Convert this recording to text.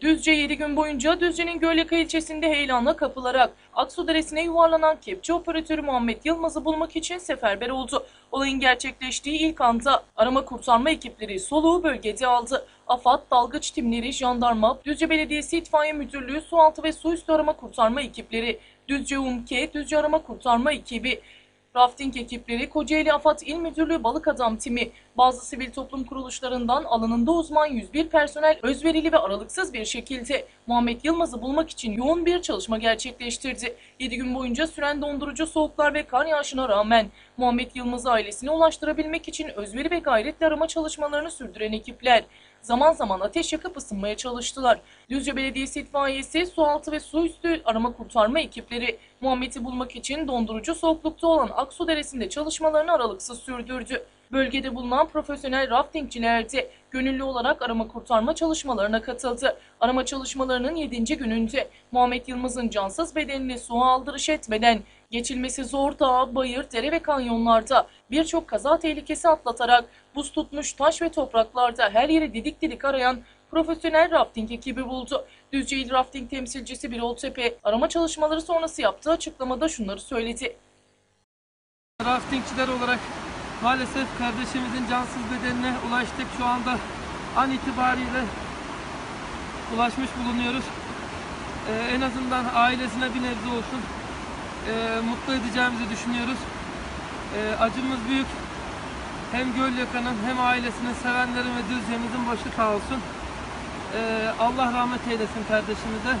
Düzce 7 gün boyunca Düzce'nin Gölyaka ilçesinde heyelanla kapılarak Aksu Deresi'ne yuvarlanan kepçe operatörü Muhammed Yılmaz'ı bulmak için seferber oldu. Olayın gerçekleştiği ilk anda arama kurtarma ekipleri soluğu bölgede aldı. AFAD, dalgıç timleri, jandarma, Düzce Belediyesi İtfaiye Müdürlüğü, sualtı ve su üstü arama kurtarma ekipleri, Düzce UMKE, Düzce Arama Kurtarma ekibi, Rafting ekipleri, Kocaeli AFAD İl Müdürlüğü Balık Adam Timi, bazı sivil toplum kuruluşlarından alanında uzman 101 personel özverili ve aralıksız bir şekilde Muhammed Yılmaz'ı bulmak için yoğun bir çalışma gerçekleştirdi. 7 gün boyunca süren dondurucu soğuklar ve kar yağışına rağmen Muhammed Yılmaz'ı ailesine ulaştırabilmek için özveri ve gayretle arama çalışmalarını sürdüren ekipler zaman zaman ateş yakıp ısınmaya çalıştılar. Düzce Belediyesi itfaiyesi, sualtı ve su üstü arama kurtarma ekipleri Muhammed'i bulmak için dondurucu soğuklukta olan Aksu Deresi'nde çalışmalarını aralıksız sürdürdü. Bölgede bulunan profesyonel raftingçiler de gönüllü olarak arama kurtarma çalışmalarına katıldı. Arama çalışmalarının 7. gününde Muhammed Yılmaz'ın cansız bedenini suya aldırış etmeden geçilmesi zor dağ, bayır, dere ve kanyonlarda birçok kaza tehlikesi atlatarak buz tutmuş taş ve topraklarda her yeri didik didik arayan profesyonel rafting ekibi buldu. Düzce İl Rafting temsilcisi Birol Tepe arama çalışmaları sonrası yaptığı açıklamada şunları söyledi. Raftingçiler olarak maalesef kardeşimizin cansız bedenine ulaştık. Şu anda an itibariyle ulaşmış bulunuyoruz. Ee, en azından ailesine bir nebze olsun ee, mutlu edeceğimizi düşünüyoruz. Ee, acımız büyük. Hem Gölyaka'nın hem ailesinin, sevenlerin ve Düzce'mizin başı sağ olsun. Ee, Allah rahmet eylesin kardeşimize.